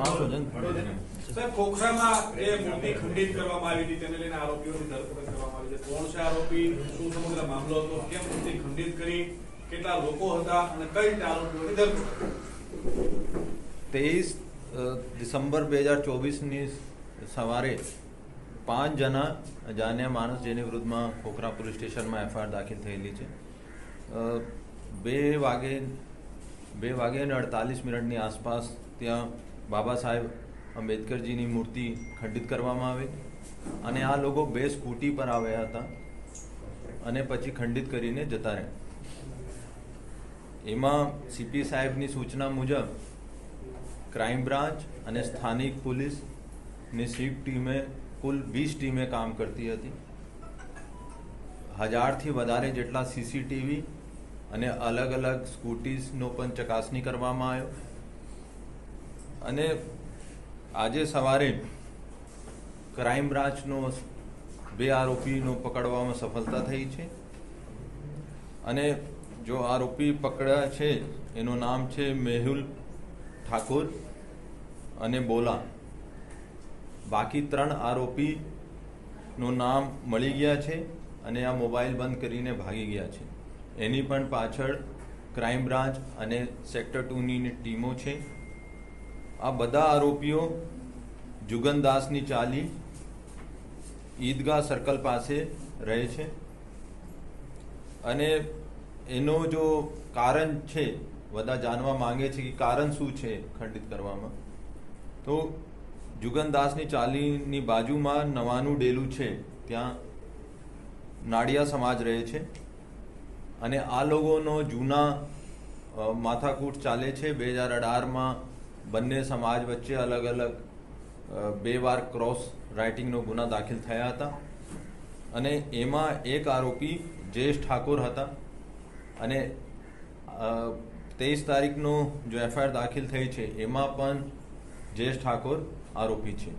વાંધો છે ને? સાહેબ ખોખરામાં જે મૂર્તિ ખંડિત કરવામાં આવી હતી તેને લઈને આરોપીઓની ધરપકડ કરવામાં આવી છે. કોણ છે આરોપી? શું સમગ્ર મામલો હતો? કેમ મૂર્તિ ખંડિત કરી? કેટલા લોકો હતા અને કઈ રીતે આરોપીઓની ધરપકડ તેવીસ ડિસેમ્બર બે હજાર ચોવીસની સવારે પાંચ જણા જાન્યા માણસ જેની વિરુદ્ધમાં ખોખરા પોલીસ સ્ટેશનમાં એફઆઈઆર દાખલ થયેલી છે. બે વાગે બે વાગે અને અડતાલીસ મિનિટની આસપાસ ત્યાં બાબા સાહેબ આંબેડકરજીની મૂર્તિ ખંડિત કરવામાં આવી અને આ લોકો બે સ્કૂટી પર આવ્યા હતા અને પછી ખંડિત કરીને જતા રહ્યા. એમાં સીપી સાહેબની સૂચના મુજબ ક્રાઇમ બ્રાન્ચ અને સ્થાનિક પોલીસની સ્વીપ ટીમે, કુલ વીસ ટીમે કામ કરતી હતી. હજારથી વધારે જેટલા સીસીટીવી અને અલગ અલગ સ્કૂટીઝનો પણ ચકાસણી કરવામાં આવ્યો. અને આજે સવારે ક્રાઇમ બ્રાન્ચનો બે આરોપીનો પકડવામાં સફળતા થઈ છે. અને જો આરોપી પકડ્યા છે, એનું નામ છે મેહુલ ઠાકોર અને બોલા. બાકી ત્રણ આરોપીનું નામ મળી ગયા છે અને આ મોબાઈલ બંધ કરીને ભાગી ગયા છે. એની પણ પાછળ ક્રાઇમ બ્રાન્ચ અને સેક્ટર ટુની ટીમો છે. આ બધા આરોપીઓ જુગનદાસની ચાલી ઈદગાહ સર્કલ પાસે રહે છે. અને એનો જો કારણ છે, બધા જાણવા માંગે છે કે કારણ શું છે ખંડિત કરવામાં, તો જુગનદાસની ચાલીની બાજુમાં નવાનું ડેલું છે, ત્યાં નાડિયા સમાજ રહે છે. અને આ લોકોનો જૂના માથાકૂટ ચાલે છે. બે હજાર અઢારમાં બંને સમાજ વચ્ચે અલગ અલગ બે વાર ક્રોસ રાઇટિંગનો ગુના દાખલ થયા હતા. અને એમાં એક આરોપી જયેશ ઠાકોર હતા. અને તેવીસ તારીખનો જો એફઆઈઆર દાખલ થઈ છે, એમાં પણ જયેશ ઠાકોર આરોપી છે.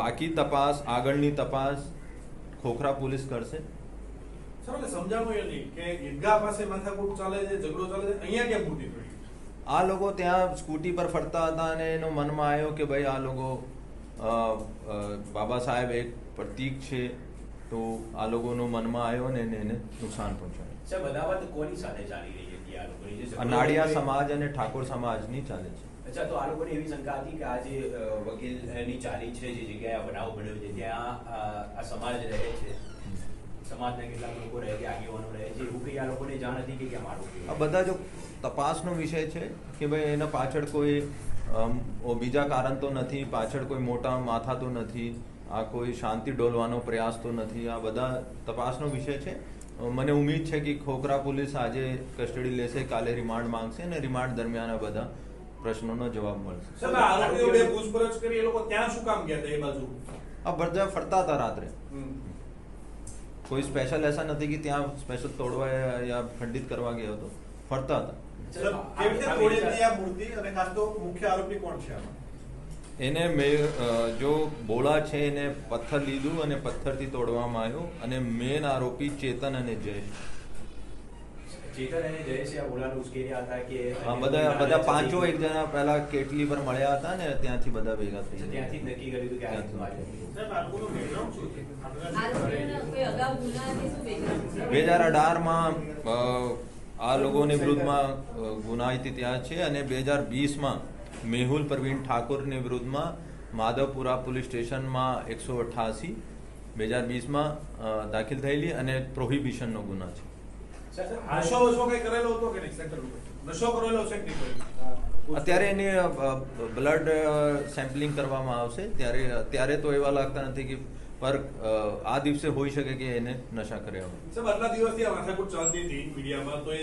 બાકી તપાસ, આગળની તપાસ ખોખરા પોલીસ કરશે. નહીં કે ઈદગાહ પાસે માથાકૂટ ચાલે છે, ઝઘડો ચાલે છે, અહીંયા કેમ પડી આ લોકો ત્યાં સ્કૂટી પર ફરતા હતા અને એનો મનમાં આવ્યો કે ભાઈ આ લોકો બાબા સાહેબ એક પ્રતીક છે. તો આ લોકોનો મનમાં આવ્યો ને એને નુકસાન પહોંચાડ્યું. સાહેબ અદાવત કોની સાથે ચાલી રહી હતી આ લોકોની? જે આ નાડિયા સમાજ અને ઠાકોર સમાજની ચાલે છે. અચ્છા તો આ લોકોને એવી શંકા હતી કે આ જે વકીલની ચાલી છે જે જગ્યાએ બનાવ બન્યો છે ત્યાં આ સમાજ રહે છે. સમાજના કેટલાક લોકો રહે છે આગેવાનો રહે છે એવું કંઈ આ લોકોને જાણ હતી કે કેમ આરોપી આ બધા જો તપાસનો વિષય છે કે ભાઈ એના પાછળ કોઈ બીજા કારણ તો નથી પાછળ કોઈ મોટા માથા તો નથી આ કોઈ શાંતિ ડોલવાનો પ્રયાસ તો નથી આ બધા તપાસનો વિષય છે. મને ઉમ્મીદ છે કે ખોખરા પોલીસ આજે કસ્ટડી લેશે કાલે રિમાન્ડ માંગશે અને રિમાન્ડ દરમિયાન આ બધા પ્રશ્નોનો જવાબ મળશે. સાહેબ આ આરોપીઓ પૂછપરછ કરી એ લોકો ત્યાં શું કામ ગયા હતા એ બાજુ? આ બધા ફરતા હતા રાત્રે. કોઈ સ્પેશિયલ એસા નથી કે ત્યાં સ્પેશિયલ તોડવા યા ખંડિત કરવા ગયો હતો ફરતા હતા. સાહેબ, કેવી રીતે તોડી હતી આ મૂર્તિ? અને ખાસ તો મુખ્ય આરોપી કોણ છે આમાં? એને મેં જો બોલા છે એને પથ્થર લીધું અને પથ્થરથી તોડવામાં આવ્યું. અને મેન આરોપી ચેતન અને જયેશ. આ બધા બધા પાંચો એક જણા પહેલા કેટલી પર મળ્યા હતા ને ત્યાંથી બધા ભેગા થઈ ત્યાંથી નક્કી કર્યું હતું કે? બે હજાર અઢારમાં આ લોકોની વિરુદ્ધમાં ગુનાહિત ત્યાં છે અને બે હજાર વીસમાં મેહુલ પ્રવીણ ઠાકોરની વિરુદ્ધમાં માધવપુરા પોલીસ સ્ટેશનમાં એકસો અઠ્ઠાસી બે હજાર વીસમાં દાખલ થયેલી અને પ્રોહિબિશનનો ગુના છે. નશો વશો કઈ કરેલો હતો કે નહીં? સેન્ટર નશો કરેલો છે કે નહીં? અત્યારે એને બ્લડ સેમ્પલિંગ કરવામાં આવશે. ત્યારે અત્યારે તો એવા લાગતા નથી કે પર આ દિવસે હોઈ શકે કે એને નશા કર્યા હોય. સાહેબ આટલા દિવસથી આ માથાકૂટ ચાલતી હતી મીડિયામાં તો એ